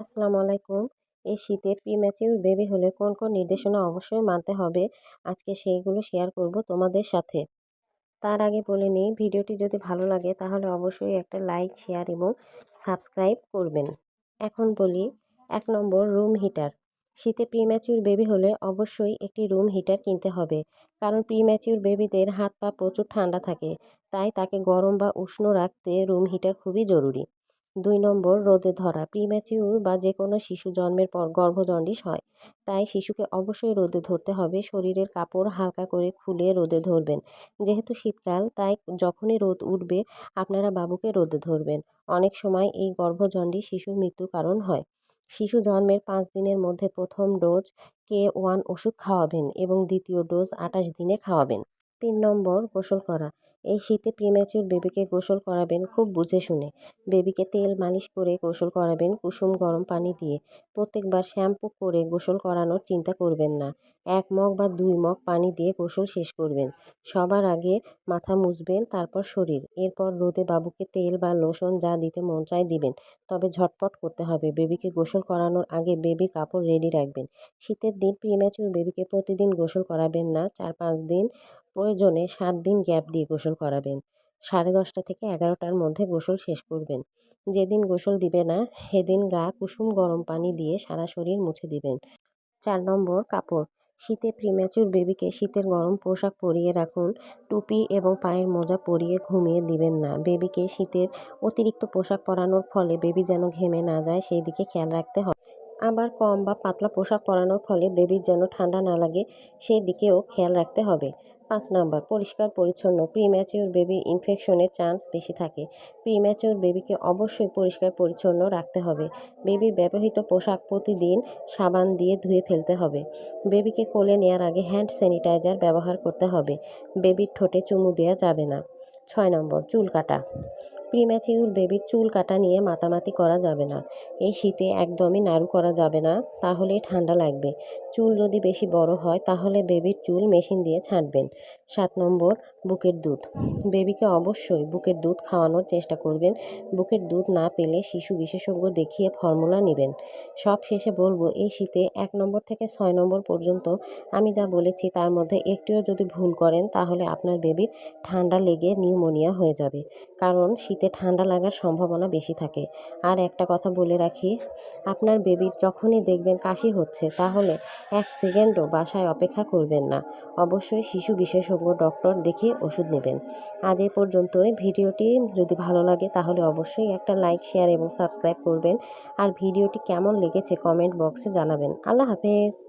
আসসালামু আলাইকুম। এই শীতে প্রিম্যাচিউর বেবি হলে কোন কোন নির্দেশনা অবশ্যই মানতে হবে? আজকে সেইগুলো শেয়ার করব তোমাদের সাথে। তার আগে বলে নিই, ভিডিওটি যদি ভালো লাগে তাহলে অবশ্যই একটা লাইক, শেয়ার এবং সাবস্ক্রাইব করবেন। এখন বলি, এক নম্বর রুম হিটার। শীতে প্রিম্যাচিউর বেবি হলে অবশ্যই একটি রুম হিটার কিনতে হবে। কারণ প্রিম্যাচিউর বেবিদের হাত পা প্রচুর ঠান্ডা থাকে, তাই তাকে গরম বা উষ্ণ রাখতে রুম হিটার খুবই জরুরি। দুই নম্বর, রোদে ধরা। প্রিম্যাচিউর বা যে কোনো শিশু জন্মের পর গর্ভজন্ডিস হয়, তাই শিশুকে অবশ্যই রোদে ধরতে হবে। শরীরের কাপড় হালকা করে খুলে রোদে ধরবেন। যেহেতু শীতকাল, তাই যখনই রোদ উঠবে, আপনারা বাবুকে রোদে ধরবেন। অনেক সময় এই গর্ভজন্ডিস শিশুর মৃত্যুর কারণ হয়। শিশু জন্মের পাঁচ দিনের মধ্যে প্রথম ডোজ কে ওয়ান ওষুধ খাওয়াবেন এবং দ্বিতীয় ডোজ আঠাশ দিনে খাওয়াবেন। তিন নম্বর গোসল করা। এই শীতে প্রিম্যাচিউর বেবিকে গোসল করাবেন খুব বুঝে শুনে। বেবিকে তেল মালিশ করে গোসল করাবেন কুসুম গরম পানি দিয়ে। প্রত্যেকবার শ্যাম্পু করে গোসল করানোর চিন্তা করবেন না। এক মগ বা দুই মগ পানি দিয়ে গোসল শেষ করবেন। সবার আগে মাথা মুছবেন, তারপর শরীর। এরপর রোদে বাবুকে তেল বা লোশন যা দিতে মন চায় দিবেন। তবে ঝটপট করতে হবে। বেবিকে গোসল করানোর আগে বেবির কাপড় রেডি রাখবেন। শীতের দিন প্রিম্যাচিউর বেবিকে প্রতিদিন গোসল করাবেন না। চার পাঁচ দিন প্রয়োজনে সাত দিন গ্যাপ দিয়ে গোসল করাবেন। সাড়ে দশটা থেকে এগারোটার মধ্যে গোসল শেষ করবেন। যেদিন গোসল দিবে না, সেদিন গা কুসুম গরম পানি দিয়ে সারা শরীর মুছে দিবেন। চার নম্বর কাপড়। শীতে প্রিম্যাচুর বেবিকে শীতের গরম পোশাক পরিয়ে রাখুন। টুপি এবং পায়ের মোজা পরিয়ে ঘুমিয়ে দিবেন না। বেবিকে শীতের অতিরিক্ত পোশাক পরানোর ফলে বেবি যেন ঘেমে না যায়, সেই দিকে খেয়াল রাখতে হবে। আবার কম বা পাতলা পোশাক পরানোর ফলে বেবির যেন ঠান্ডা না লাগে, সেই দিকেও খেয়াল রাখতে হবে। পাঁচ নাম্বার, পরিষ্কার, পরিচ্ছন্ন প্রিম্যাচিওর বেবির ইনফেকশনের চান্স বেশি থাকে। প্রিম্যাচিওর বেবিকে অবশ্যই পরিষ্কার, পরিচ্ছন্ন রাখতে হবে। বেবির ব্যবহৃত পোশাক প্রতিদিন সাবান দিয়ে ধুয়ে ফেলতে হবে। বেবিকে কোলে নেওয়ার আগে হ্যান্ড স্যানিটাইজার ব্যবহার করতে হবে। বেবির ঠোঁটে চুমু দেওয়া যাবে না। ছয় নম্বর, চুল কাটা। প্রিম্যাচিউর বেবির চুল কাটা নিয়ে মাতামাতি করা যাবে না। এই শীতে একদমই নাড়ু করা যাবে না, তাহলেই ঠান্ডা লাগবে। চুল যদি বেশি বড় হয়, তাহলে বেবির চুল মেশিন দিয়ে ছাঁটবেন। সাত নম্বর, বুকের দুধ। বেবিকে অবশ্যই বুকের দুধ খাওয়ানোর চেষ্টা করবেন। বুকের দুধ না পেলে শিশু বিশেষজ্ঞ দেখিয়ে ফর্মুলা নেবেন। সব শেষে বলব, এই শীতে এক নম্বর থেকে ছয় নম্বর পর্যন্ত আমি যা বলেছি তার মধ্যে একটিও যদি ভুল করেন, তাহলে আপনার বেবির ঠান্ডা লেগে নিউমোনিয়া হয়ে যাবে। কারণ শীতে ঠান্ডা লাগার সম্ভাবনা বেশি থাকে। আর একটা কথা বলে রাখি, আপনার বেবির যখনই দেখবেন কাশি হচ্ছে, তাহলে এক সেকেন্ডও বাসায় অপেক্ষা করবেন না। অবশ্যই শিশু বিশেষজ্ঞ ডক্টর দেখে ওষুধ নেবেন। আজ এ পর্যন্তই। ভিডিওটি যদি ভালো লাগে, তাহলে অবশ্যই একটা লাইক, শেয়ার এবং সাবস্ক্রাইব করবেন। আর ভিডিওটি কেমন লেগেছে কমেন্ট বক্সে জানাবেন। আল্লাহ হাফেজ।